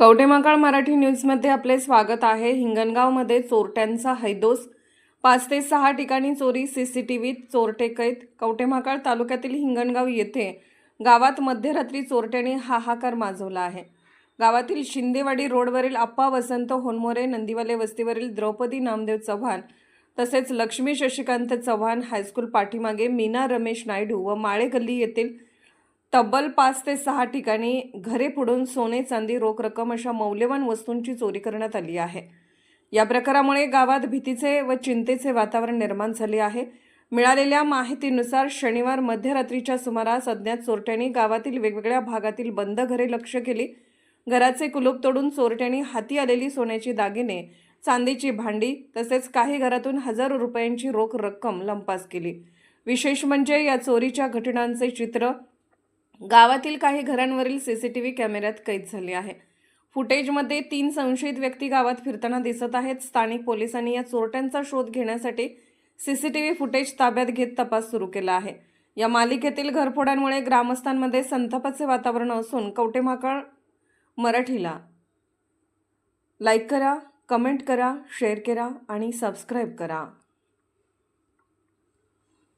कवटेमाकाळ मराठी न्यूजमध्ये आपले स्वागत आहे. हिंगणगावमध्ये चोरट्यांचा हैदोस. पाच ते सहा ठिकाणी चोरी सी सी टी व्हीत चोरटे कैद कवटेमाकाळ तालुक्यातील हिंगणगाव येथे गावात मध्यरात्री चोरट्याने हाहाकार माजवला आहे. गावातील शिंदेवाडी रोडवरील आप्पा वसंत होनमोरे नंदीवाले वस्तीवरील द्रौपदी नामदेव चव्हाण तसेच लक्ष्मी शशिकांत चव्हाण हायस्कूल पाठीमागे मीना रमेश नायडू व माळे गल्ली येथील तब्बल पाच ते सहा ठिकाणी घरे पुढून सोने चांदी रोख रक्कम अशा मौल्यवान वस्तूंची चोरी करण्यात आली आहे. या प्रकारामुळे गावात भीतीचे व चिंतेचे वातावरण निर्माण झाले आहे. मिळालेल्या माहितीनुसार शनिवार मध्यरात्रीच्या सुमारास अज्ञात चोरट्यांनी गावातील वेगवेगळ्या भागातील बंद घरे लक्ष केली. घराचे कुलूप तोडून चोरट्यांनी हाती आलेली सोन्याची दागिने चांदीची भांडी तसेच काही घरातून हजारो रुपयांची रोख रक्कम लंपास केली. विशेष म्हणजे या चोरीच्या घटनांचे चित्र गावातील काही घरांवरील सीसीटीव्ही कॅमेऱ्यात कैद झाली आहे. फुटेजमध्ये तीन संशयित व्यक्ती गावात फिरताना दिसत आहेत. स्थानिक पोलिसांनी या चोरट्यांचा शोध घेण्यासाठी सीसीटीव्ही फुटेज ताब्यात घेत तपास सुरू केला आहे. या मालिकेतील घरफोड्यांमुळे ग्रामस्थांमध्ये संतापाचे वातावरण असून कवटेमाकळ मराठीला. लाईक करा कमेंट करा शेअर करा आणि सबस्क्राईब करा.